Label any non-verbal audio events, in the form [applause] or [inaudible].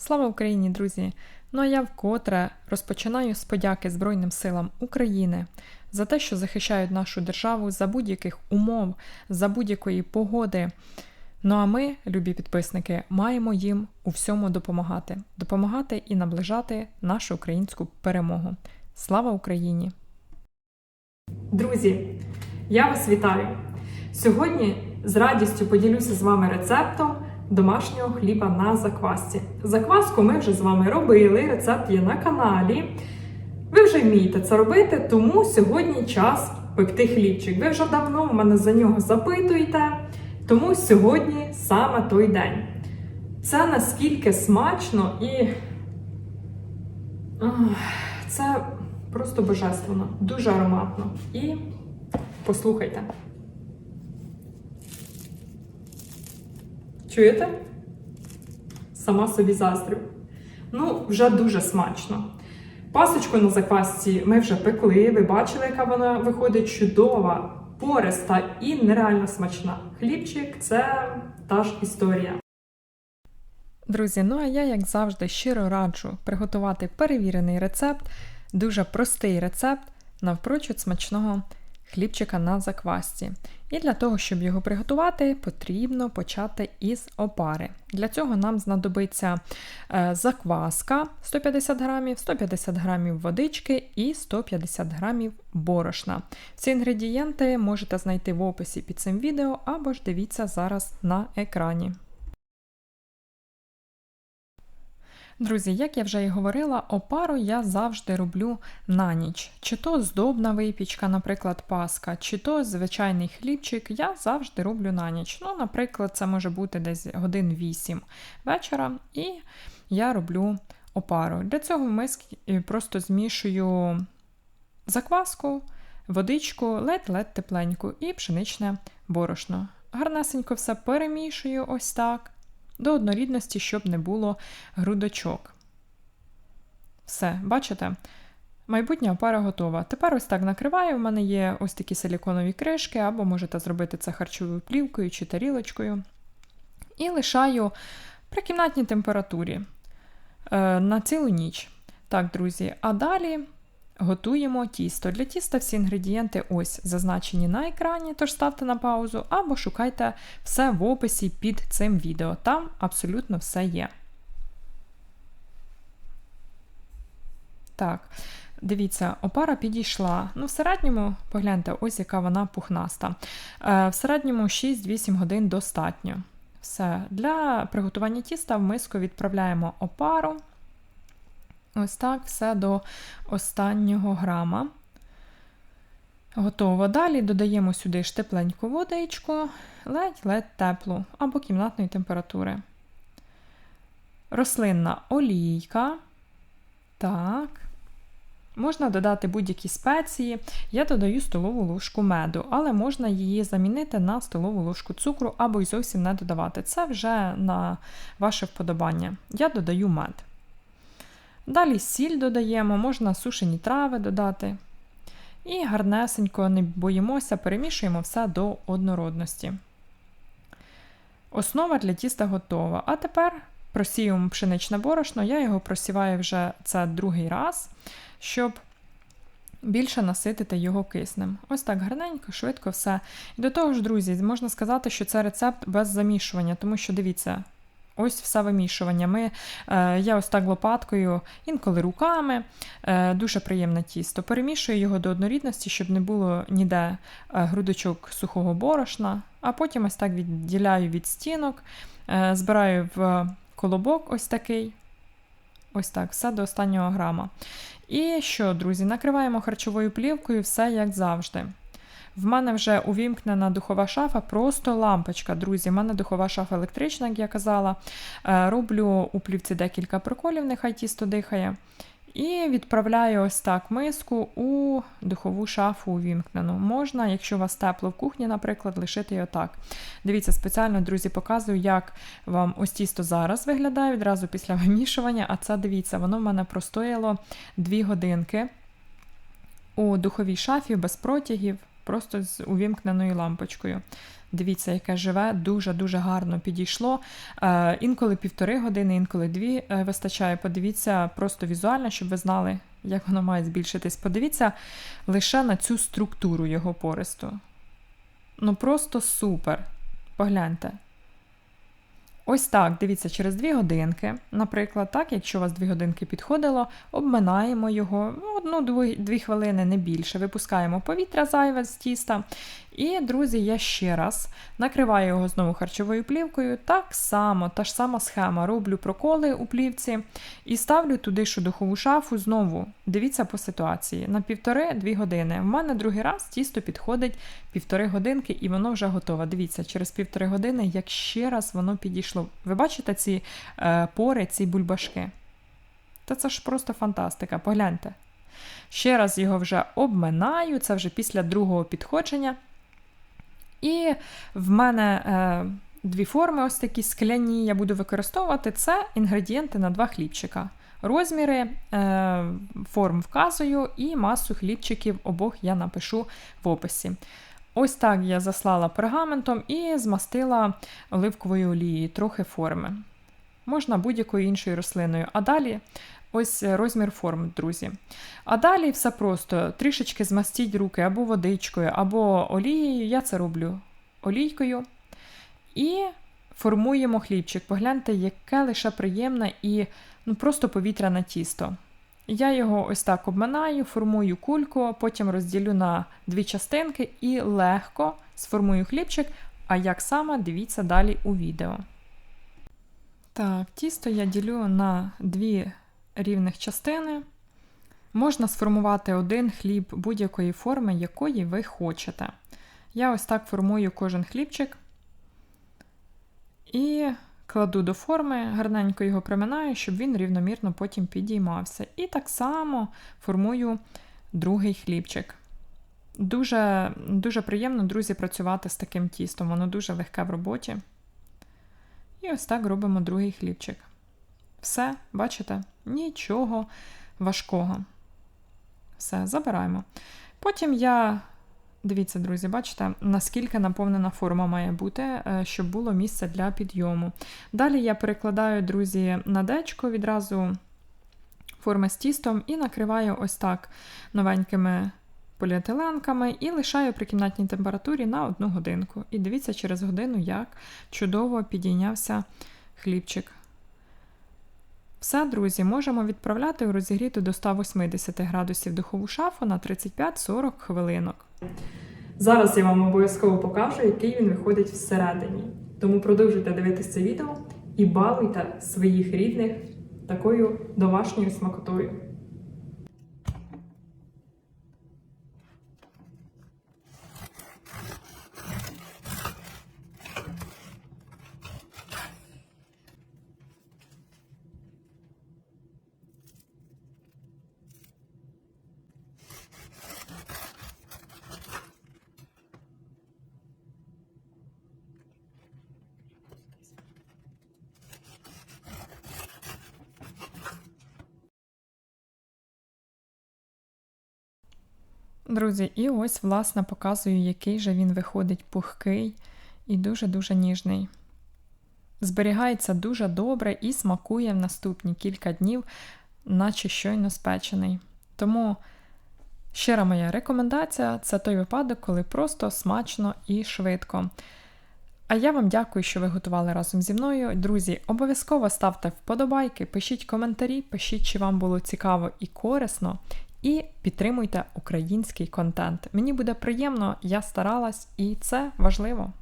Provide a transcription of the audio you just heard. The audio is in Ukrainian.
Слава Україні, друзі! Ну а я вкотре розпочинаю з подяки Збройним силам України за те, що захищають нашу державу за будь-яких умов, за будь-якої погоди. Ну а ми, любі підписники, маємо їм у всьому допомагати, допомагати і наближати нашу українську перемогу. Слава Україні! Друзі, я вас вітаю! Сьогодні з радістю поділюся з вами рецептом домашнього хліба на заквасці. Закваску ми вже з вами робили, рецепт є на каналі. Ви вже вмієте це робити, тому сьогодні час пекти хлібчик. Ви вже давно в мене за нього запитуєте, тому сьогодні саме той день. Це наскільки смачно і це просто божественно, дуже ароматно. І послухайте. Чуєте? Сама собі заздрю. Ну, вже дуже смачно. Пасочку на заквасці ми вже пекли. Ви бачили, яка вона виходить чудова, пориста і нереально смачна. Хлібчик це та ж історія. Друзі, ну а я, як завжди, щиро раджу приготувати перевірений рецепт, дуже простий рецепт навпрочуд смачного хлібчика на заквасці. І для того, щоб його приготувати, потрібно почати із опари. Для цього нам знадобиться е, закваска 150 грамів, 150 грамів водички і 150 грамів борошна. Всі інгредієнти можете знайти в описі під цим відео або ж дивіться зараз на екрані. Друзі, як я вже і говорила, опару я завжди роблю на ніч. Чи то здобна випічка, наприклад, паска, чи то звичайний хлібчик, я завжди роблю на ніч. Ну, наприклад, це може бути десь годин 8 вечора, і я роблю опару. Для цього в миски просто змішую закваску, водичку, ледь-ледь тепленьку і пшеничне борошно. Гарнесенько все перемішую ось так до однорідності, щоб не було грудочок. Все, бачите? Майбутня опара готова. Тепер ось так накриваю. У мене є ось такі силіконові кришки, або можете зробити це харчовою плівкою чи тарілочкою. І лишаю при кімнатній температурі е, на цілу ніч. Так, друзі, а далі Готуємо тісто. Для тіста всі інгредієнти ось зазначені на екрані, тож ставте на паузу, або шукайте все в описі під цим відео. Там абсолютно все є. Так, дивіться, опара підійшла. Ну, В середньому, погляньте, ось яка вона пухнаста. Е, в середньому 6-8 годин достатньо. Все. Для приготування тіста в миску відправляємо опару. Ось так все до останнього грама. Готово. Далі додаємо сюди ж тепленьку водичку, ледь-ледь теплу або кімнатної температури. Рослинна олійка. Так. Можна додати будь-які спеції. Я додаю столову ложку меду, але можна її замінити на столову ложку цукру або й зовсім не додавати. Це вже на ваше вподобання. Я додаю мед. Далі сіль додаємо, можна сушені трави додати. І гарнесенько не боїмося, перемішуємо все до однородності. Основа для тіста готова. А тепер просіюємо пшеничне борошно, я його просіваю вже це другий раз, щоб більше наситити його киснем. Ось так гарненько, швидко все. І до того ж, друзі, можна сказати, що це рецепт без замішування, тому що дивіться, Ось все вимішування. Ми, е, Я ось так лопаткою, інколи руками, е, дуже приємне тісто. Перемішую його до однорідності, щоб не було ніде е, грудочок сухого борошна, а потім ось так відділяю від стінок, е, збираю в колобок ось такий. Ось так, все до останнього грама. І що, друзі, накриваємо харчовою плівкою, все як завжди. В мене вже увімкнена духова шафа, просто лампочка, друзі. У мене духова шафа електрична, як я казала. Е, роблю у плівці декілька приколів, нехай тісто дихає. І відправляю ось так миску у духову шафу увімкнену. Можна, якщо у вас тепло в кухні, наприклад, лишити її отак. Дивіться, спеціально, друзі, показую, як вам ось тісто зараз виглядає відразу після [laughs] вимішування. А це дивіться, воно в мене простояло 2 годинки у духовій шафі без протягів просто з увімкненою лампочкою. Дивіться, яке живе, дуже-дуже гарно підійшло. Е, інколи півтори години, інколи дві е, вистачає. Подивіться просто візуально, щоб ви знали, як воно має збільшитись. Подивіться лише на цю структуру його пористу. Ну просто супер. Погляньте. Ось так, дивіться, через 2 годинки, наприклад, так, якщо у вас 2 годинки підходило, обминаємо його одну-дві хвилини, не більше, випускаємо повітря зайве з тіста. І, друзі, я ще раз накриваю його знову харчовою плівкою. Так само, та ж сама схема. Роблю проколи у плівці і ставлю туди у духову шафу знову. Дивіться по ситуації. На півтори-дві години. В мене другий раз тісто підходить півтори годинки, і воно вже готове. Дивіться, через півтори години, як ще раз воно підійшло. Ви бачите ці е, пори, ці бульбашки? Та це ж просто фантастика. Погляньте. Ще раз його вже обминаю, це вже після другого підходження. І в мене е, дві форми, ось такі скляні, я буду використовувати це інгредієнти на два хлібчика. Розміри е, форм вказую, і масу хлібчиків обох я напишу в описі. Ось так я заслала пергаментом і змастила оливковою олією трохи форми. Можна будь-якою іншою рослиною. А далі ось розмір форм, друзі. А далі все просто трішечки змастіть руки або водичкою, або олією. Я це роблю олійкою. І формуємо хлібчик. Погляньте, яке лише приємне і ну, просто повітряне тісто. Я його ось так обминаю, формую кульку, потім розділю на дві частинки і легко сформую хлібчик. А як саме, дивіться далі у відео. Так, тісто я ділю на дві рівних частини. Можна сформувати один хліб будь-якої форми, якої ви хочете. Я ось так формую кожен хлібчик і кладу до форми, гарненько його приминаю, щоб він рівномірно потім підіймався. І так само формую другий хлібчик. Дуже, Дуже приємно, друзі, працювати з таким тістом, воно дуже легке в роботі. І ось так робимо другий хлібчик. Все, бачите? Нічого важкого. Все, забираємо. Потім я, дивіться, друзі, бачите, наскільки наповнена форма має бути, е, щоб було місце для підйому. Далі я перекладаю, друзі, на дечко відразу форми з тістом і накриваю ось так новенькими поліетиленками і лишаю при кімнатній температурі на одну годинку. І дивіться через годину, як чудово підійнявся хлібчик. Все, друзі, можемо відправляти у розігріту до 180 градусів духову шафу на 35-40 хвилинок. Зараз я вам обов'язково покажу, який він виходить всередині. Тому продовжуйте дивитися це відео і балуйте своїх рідних такою домашньою смакотою. Друзі, і ось, власне, показую, який же він виходить пухкий і дуже-дуже ніжний. Зберігається дуже добре і смакує в наступні кілька днів, наче щойно спечений. Тому щира моя рекомендація це той випадок, коли просто смачно і швидко. А я вам дякую, що ви готували разом зі мною. Друзі, обов'язково ставте вподобайки, пишіть коментарі, пишіть, чи вам було цікаво і корисно. І підтримуйте український контент. Мені буде приємно, я старалась, і це важливо.